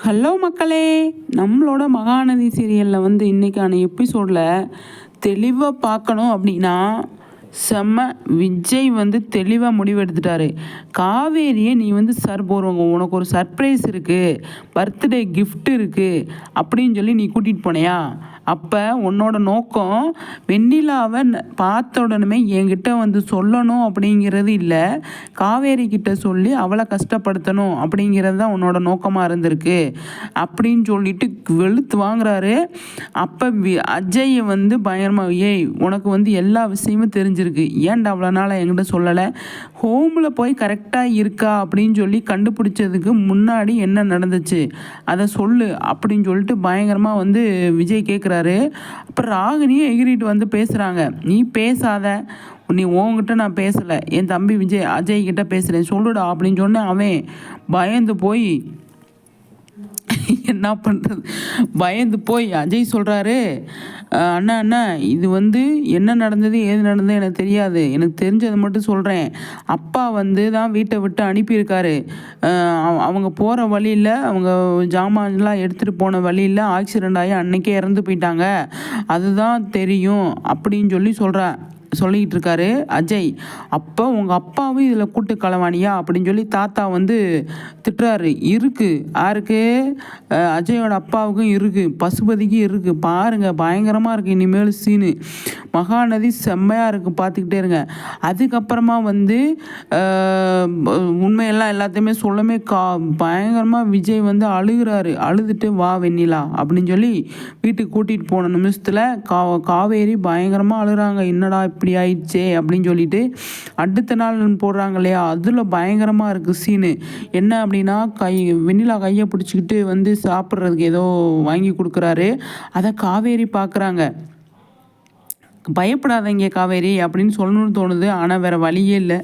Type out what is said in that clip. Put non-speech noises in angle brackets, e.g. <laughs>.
Hello மக்களே நம்மளோட மகாநதி சீரியலில் வந்து இன்றைக்கான எபிசோடில் தெளிவாக பார்க்கணும் அப்படின்னா செம்ம விஜய் வந்து தெளிவாக முடிவெடுத்துட்டாரு. காவேரியை நீ வந்து சார் போகிறவங்க உனக்கு ஒரு சர்ப்ரைஸ் இருக்குது பர்த்டே கிஃப்ட் இருக்குது அப்படின்னு சொல்லி நீ கூட்டிகிட்டு போனியா? அப்போ உன்னோட நோக்கம் வெண்ணிலாவை பார்த்த உடனே என்கிட்ட வந்து சொல்லணும் அப்படிங்கிறது இல்லை. காவேரி கிட்ட சொல்லி அவளை கஷ்டப்படுத்தணும் அப்படிங்கிறது தான் உன்னோட நோக்கமாக இருந்திருக்கு அப்படின்னு சொல்லிட்டு வெளுத்து வாங்குறாரு. அப்போ வி- அஜய் வந்து பயங்கரமாக ஏய் உனக்கு வந்து எல்லா விஷயமும் தெரிஞ்சு தெரிஞ்சிருக்கு. ஏன்டா அவ்வளோ நாள் என்கிட்ட சொல்லலை? ஹோமில் போய் கரெக்டாக இருக்கா அப்படின்னு சொல்லி கண்டுபிடிச்சதுக்கு முன்னாடி என்ன நடந்துச்சு? அதை சொல்லு அப்படின்னு சொல்லிட்டு பயங்கரமாக வந்து விஜய் கேட்குறாரு அப்புறம் ராகினியும் எகிரிட்டு வந்து பேசுகிறாங்க நீ பேசாத. நீ உங்ககிட்ட நான் பேசலை. என் தம்பி விஜய் அஜய் கிட்ட பேசுகிறேன் சொல்லுடா அப்படின்னு சொன்னேன் அவன். பயந்து போய் <laughs> என்ன பண்ணுறது பயந்து போய் அஜய் சொல்கிறாரு அண்ணா அண்ணா இது வந்து என்ன நடந்தது ஏது நடந்தது எனக்கு தெரியாது. எனக்கு தெரிஞ்சதை மட்டும் சொல்கிறேன் அப்பா வந்து தான் வீட்டை விட்டு அனுப்பியிருக்காரு. அவ- அவங்க போகிற வழியில் அவங்க ஜாமான்லாம் எடுத்துகிட்டு போன வழியில் ஆக்சிடெண்ட் ஆகி அன்னைக்கே இறந்து போயிட்டாங்க. அதுதான் தெரியும் அப்படின்னு சொல்லி சொல்கிறேன் சொல்லிக்கிட்டு இருக்காரு அஜய் அப்போ உங்கள் அப்பாவும் இதில் கூட்டு களவாணியா? அப்படின்னு சொல்லி தாத்தா வந்து திட்டுறாரு. இருக்குது யாருக்கு? அஜயோட அப்பாவுக்கும் இருக்குது பசுபதிக்கும் இருக்குது பாருங்கள் பயங்கரமாக இருக்குது இனிமேல் சீனு மகாநதி செம்மையாக இருக்குது பார்த்துக்கிட்டே இருங்க. அதுக்கப்புறமா வந்து உண்மையெல்லாம் எல்லாத்தையுமே சொல்லமே கா பயங்கரமாக விஜய் வந்து அழுகுறாரு. அழுதுட்டு வா வெண்ணிலா அப்படின்னு சொல்லி வீட்டுக்கு கூட்டிகிட்டு போன நிமிஷத்தில் கா காவேரி பயங்கரமாக அழுகிறாங்க. என்னடா இப்படி ஆயிடுச்சே அப்படின்னு சொல்லிட்டு அடுத்த நாள் போடுறாங்க இல்லையா? அதில் பயங்கரமாக இருக்குது சீனு என்ன அப்படின்னா கை வெண்ணிலா கையை பிடிச்சிக்கிட்டு வந்து சாப்பிட்றதுக்கு ஏதோ வாங்கி கொடுக்குறாரு. அதை காவேரி பார்க்குறாங்க. பயப்படாதீங்க காவேரி அப்படின்னு சொல்லணும்னு தோணுது. ஆனால் வேறு வழியே இல்லை.